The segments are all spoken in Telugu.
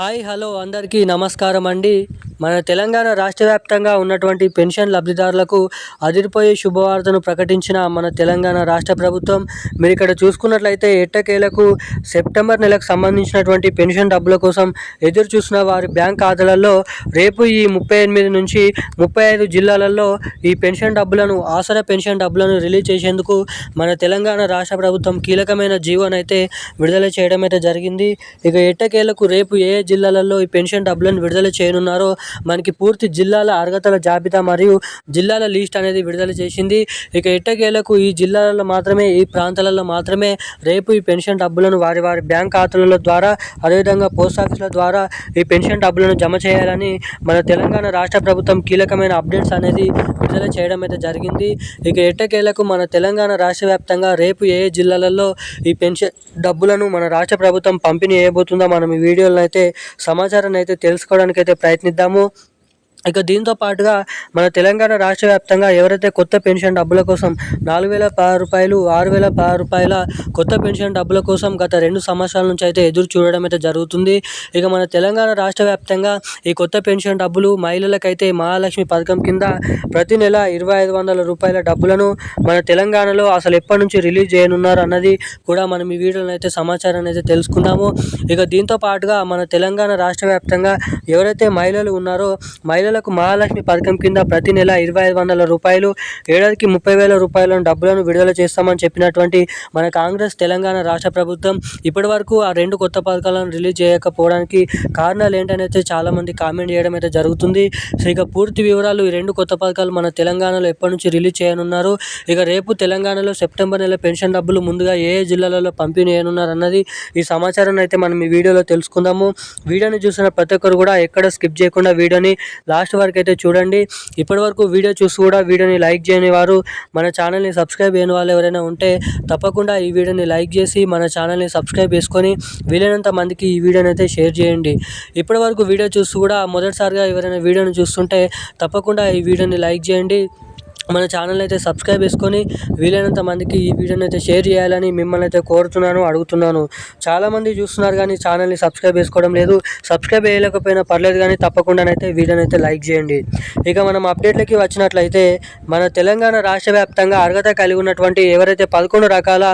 హాయ్ హలో అందరికీ నమస్కారం అండి. మన తెలంగాణ రాష్ట్ర వ్యాప్తంగా ఉన్నటువంటి పెన్షన్ లబ్ధిదారులకు అదిరిపోయే శుభవార్తను ప్రకటించిన మన తెలంగాణ రాష్ట్ర ప్రభుత్వం మీరు ఇక్కడ చూసుకున్నట్లయితే ఎట్టకేలకు సెప్టెంబర్ నెలకు సంబంధించినటువంటి పెన్షన్ డబ్బుల కోసం ఎదురు చూసిన వారి బ్యాంక్ ఖాతాలలో రేపు ఈ ముప్పై ఎనిమిది నుంచి ముప్పై ఐదు జిల్లాలలో ఈ పెన్షన్ డబ్బులను ఆసరా పెన్షన్ డబ్బులను రిలీజ్ చేసేందుకు మన తెలంగాణ రాష్ట్ర ప్రభుత్వం కీలకమైన జీవోనైతే విడుదల చేయడం అయితే జరిగింది. ఇక ఎట్టకేలకు రేపు ఏ ఏ జిల్లాలలో ఈ పెన్షన్ డబ్బులను విడుదల చేయనున్నారో. మనకి పూర్తి జిల్లాల అర్హతల జాబితా మరియు జిల్లాల లిస్ట్ అనేది విడుదల చేసింది. ఇక ఎట్టకేలకు ఈ జిల్లాలలో మాత్రమే ఈ ప్రాంతాలలో మాత్రమే రేపు ఈ పెన్షన్ డబ్బులను వారి వారి బ్యాంక్ ఖాతాల ద్వారా అదేవిధంగా పోస్ట్ ఆఫీసుల ద్వారా ఈ పెన్షన్ డబ్బులను జమ చేయాలని మన తెలంగాణ రాష్ట్ర ప్రభుత్వం కీలకమైన అప్డేట్స్ అనేది విడుదల చేయడం అయితే జరిగింది. ఇక ఎట్టకేలకు మన తెలంగాణ రాష్ట్ర వ్యాప్తంగా రేపు ఏ ఏ జిల్లాలలో ఈ పెన్షన్ డబ్బులను మన రాష్ట్ర ప్రభుత్వం పంపిణీ చేయబోతుందో మనం ఈ వీడియోలో అయితే సమాచారాన్ని అయితే తెలుసుకోవడానికి అయితే ప్రయత్నిద్దాము. ఇక దీంతో పాటుగా మన తెలంగాణ రాష్ట్ర వ్యాప్తంగా ఎవరైతే కొత్త పెన్షన్ డబ్బుల కోసం నాలుగు వేల పది రూపాయలు ఆరు వేల పది రూపాయల కొత్త పెన్షన్ డబ్బుల కోసం గత రెండు సంవత్సరాల నుంచి అయితే ఎదురు చూడడం అయితే జరుగుతుంది. ఇక మన తెలంగాణ రాష్ట్ర వ్యాప్తంగా ఈ కొత్త పెన్షన్ డబ్బులు మహిళలకైతే మహాలక్ష్మి పథకం కింద ప్రతి నెల ఇరవై ఐదు వందల రూపాయల డబ్బులను మన తెలంగాణలో అసలు ఎప్పటి నుంచి రిలీజ్ చేయనున్నారు అన్నది కూడా మనం ఈ వీడియోలో అయితే సమాచారాన్ని అయితే తెలుసుకుందాము. ఇక దీంతో పాటుగా మన తెలంగాణ రాష్ట్ర వ్యాప్తంగా ఎవరైతే మహిళలు ఉన్నారో మహిళ మహిళలకు మహాలక్ష్మి పథకం కింద ప్రతి నెల ఇరవై ఐదు వందల రూపాయలు ఏడాదికి ముప్పై వేల రూపాయలను డబ్బులను విడుదల చేస్తామని చెప్పినటువంటి మన కాంగ్రెస్ తెలంగాణ రాష్ట్ర ప్రభుత్వం ఇప్పటి వరకు ఆ రెండు కొత్త పథకాలను రిలీజ్ చేయకపోవడానికి కారణాలు ఏంటనైతే చాలామంది కామెంట్ చేయడం అయితే జరుగుతుంది. సో ఇక పూర్తి వివరాలు ఈ రెండు కొత్త పథకాలు మన తెలంగాణలో ఎప్పటి నుంచి రిలీజ్ చేయనున్నారు. ఇక రేపు తెలంగాణలో సెప్టెంబర్ నెల పెన్షన్ డబ్బులు ముందుగా ఏ ఏ జిల్లాలలో పంపిణీ చేయనున్నారు అన్నది ఈ సమాచారాన్ని అయితే మనం ఈ వీడియోలో తెలుసుకుందాము. వీడియోని చూసిన ప్రతి ఒక్కరు కూడా ఎక్కడ స్కిప్ చేయకుండా వీడియోని లాస్ట్ వరకు అయితే చూడండి. ఇప్పటివరకు వీడియో చూసి కూడా వీడియోని లైక్ చేయని వారు మన ఛానల్ని సబ్స్క్రైబ్ చేయని వాళ్ళు ఎవరైనా ఉంటే తప్పకుండా ఈ వీడియోని లైక్ చేసి మన ఛానల్ని సబ్స్క్రైబ్ చేసుకొని వీలైనంత మందికి ఈ వీడియోని అయితే షేర్ చేయండి. ఇప్పటివరకు వీడియో చూసి కూడా మొదటిసారిగా ఎవరైనా వీడియోని చూస్తుంటే తప్పకుండా ఈ వీడియోని లైక్ చేయండి. మన ఛానల్ అయితే సబ్స్క్రైబ్ చేసుకొని వీలైనంత మందికి ఈ వీడియోని అయితే షేర్ చేయాలని మిమ్మల్ని అయితే కోరుతున్నాను అడుగుతున్నాను. చాలామంది చూస్తున్నారు కానీ ఛానల్ని సబ్స్క్రైబ్ చేసుకోవడం లేదు. సబ్స్క్రైబ్ చేయలేకపోయినా పర్లేదు కానీ తప్పకుండానైతే వీడియోని అయితే లైక్ చేయండి. ఇక మనం అప్డేట్లకి వచ్చినట్లయితే మన తెలంగాణ రాష్ట్ర వ్యాప్తంగా అర్హత కలిగి ఉన్నటువంటి ఎవరైతే పదకొండు రకాల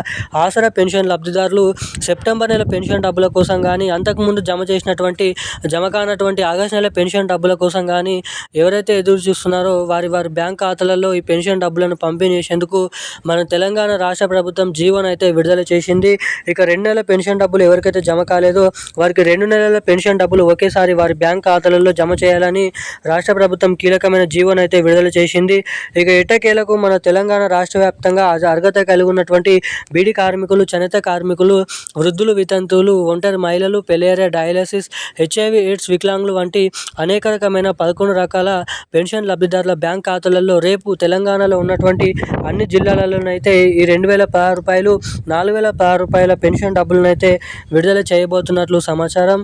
ఆసరా పెన్షన్ లబ్ధిదారులు సెప్టెంబర్ నెల పెన్షన్ డబ్బుల కోసం కానీ అంతకుముందు జమ చేసినటువంటి జమ కానటువంటి ఆగస్టు నెల పెన్షన్ డబ్బుల కోసం కానీ ఎవరైతే ఎదురు చూస్తున్నారో వారి వారి బ్యాంక్ ఖాతాలలో పెన్షన్ డబ్బులను పంపిణీ చేసేందుకు మన తెలంగాణ రాష్ట్ర ప్రభుత్వం జీవోను అయితే విడుదల చేసింది. ఇక రెండు నెలల పెన్షన్ డబ్బులు ఎవరికైతే జమ కాలేదో వారికి రెండు నెలల పెన్షన్ డబ్బులు ఒకేసారి వారి బ్యాంక్ ఖాతాలలో జమ చేయాలని రాష్ట్ర ప్రభుత్వం కీలకమైన జీవోను అయితే విడుదల చేసింది. ఇక ఎట్టకేలకు మన తెలంగాణ రాష్ట్ర వ్యాప్తంగా అర్హత కలిగి ఉన్నటువంటి బీడీ కార్మికులు చనిత కార్మికులు వృద్ధులు వితంతువులు ఒంటరి మహిళలు పెలేరియా డయాలసిస్ హెచ్ఐవి ఎయిడ్స్ వికలాంగులు వంటి అనేక రకమైన పదకొండు రకాల పెన్షన్ లబ్ధిదారుల బ్యాంక్ ఖాతాలలో రేపు తెలంగాణలో ఉన్నటువంటి అన్ని జిల్లాలలోనైతే ఈ రెండు వేల పదహారు రూపాయలు నాలుగు వేల పదహారు రూపాయల పెన్షన్ డబ్బులను అయితే విడుదల చేయబోతున్నట్లు సమాచారం.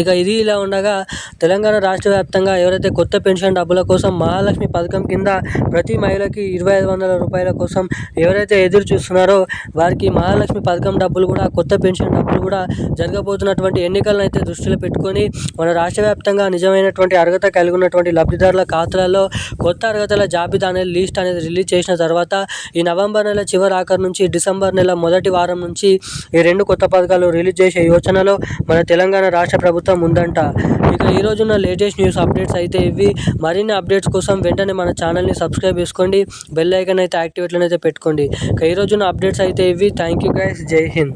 ఇక ఇది ఇలా ఉండగా తెలంగాణ రాష్ట్ర వ్యాప్తంగా ఎవరైతే కొత్త పెన్షన్ డబ్బుల కోసం మహాలక్ష్మి పథకం కింద ప్రతి మహిళకి ఇరవై ఐదు వందల రూపాయల కోసం ఎవరైతే ఎదురు చూస్తున్నారో వారికి మహాలక్ష్మి పథకం డబ్బులు కూడా కొత్త పెన్షన్ డబ్బులు కూడా జరగబోతున్నటువంటి ఎన్నికలను అయితే దృష్టిలో పెట్టుకొని మన రాష్ట్ర వ్యాప్తంగా నిజమైనటువంటి అర్హత కలిగి ఉన్నటువంటి లబ్ధిదారుల ఖాతాలలో కొత్త అర్హతల జాబితా అనేది లిస్ట్ అనేది రిలీజ్ చేసిన తర్వాత ఈ నవంబర్ నెల చివరి ఆఖరి నుంచి డిసెంబర్ నెల మొదటి వారం నుంచి ఈ రెండు కొత్త పథకాలు రిలీజ్ చేసే యోచనలో మన తెలంగాణ రాష్ట్ర ప్రభుత్వం ఉందంట. ఇక ఈరోజు ఉన్న లేటెస్ట్ న్యూస్ అప్డేట్స్ అయితే ఇవి. మరిన్ని అప్డేట్స్ కోసం వెంటనే మన ఛానల్ని సబ్స్క్రైబ్ చేసుకోండి. బెల్ ఐకన్ అయితే యాక్టివేట్లోనైతే పెట్టుకోండి. ఇక ఈరోజు ఉన్న అప్డేట్స్ అయితే ఇవి. థ్యాంక్ యూ గైస్ జై హింద్.